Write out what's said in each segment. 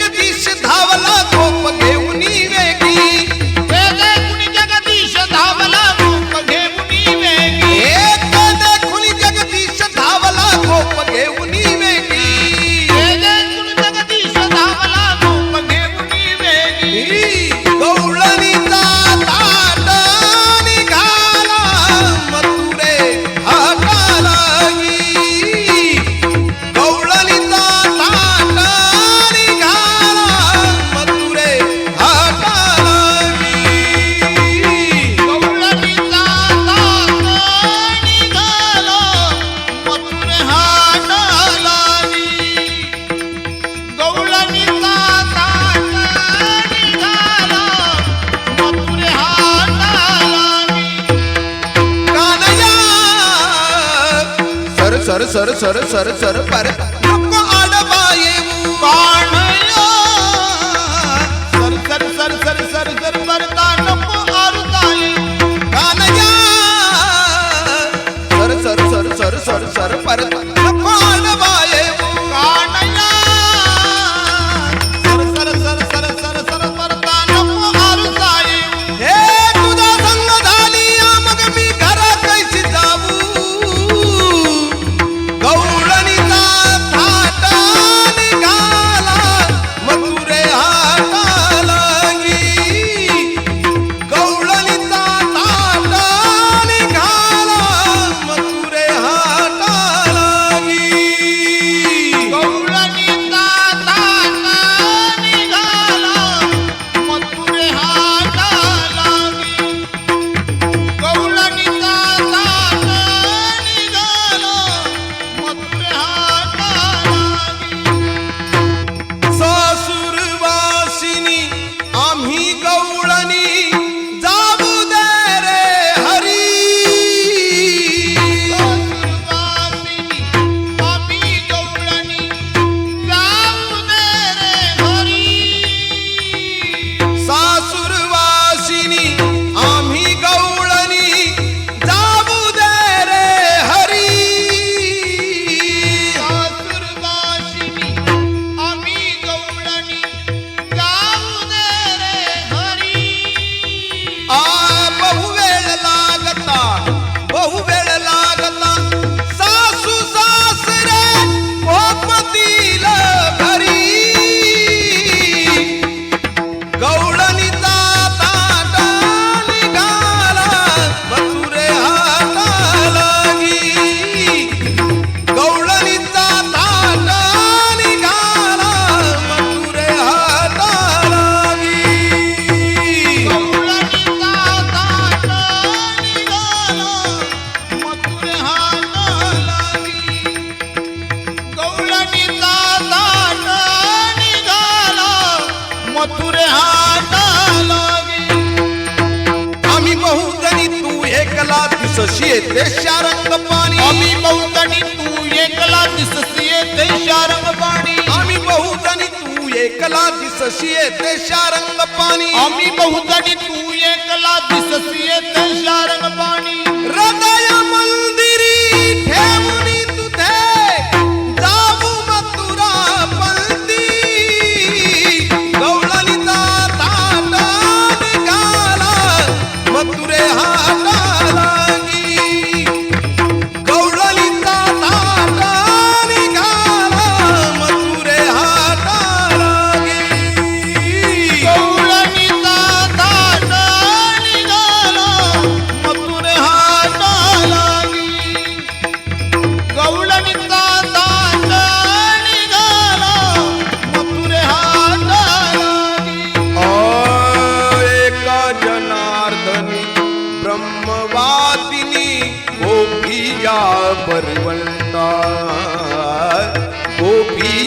जगदीश धावला गोप देव சரு சரு சரு சரு சரு பரு சரு சரு சரு சரு சரு பரு பாடவாயே मथुरे हाता लागे. आम्ही बहुतणी तू एकला दिसशी येते शारंग पाणी. आम्ही बहुतणी तू एकला दिसशी येते शारंग पाणी. आम्ही बहुतणी तू एकला दिसशी येते शारंग पाणी. आम्ही बहुतणी तू एकला दिसशी येते शारंग पाणी. हृदय मंदिरी ठेवून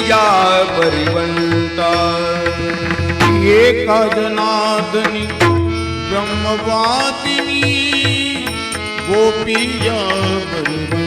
या परिवंता। ये कजनादनी ब्रह्मवादिनी गोपी या परिवंता।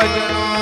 भजनों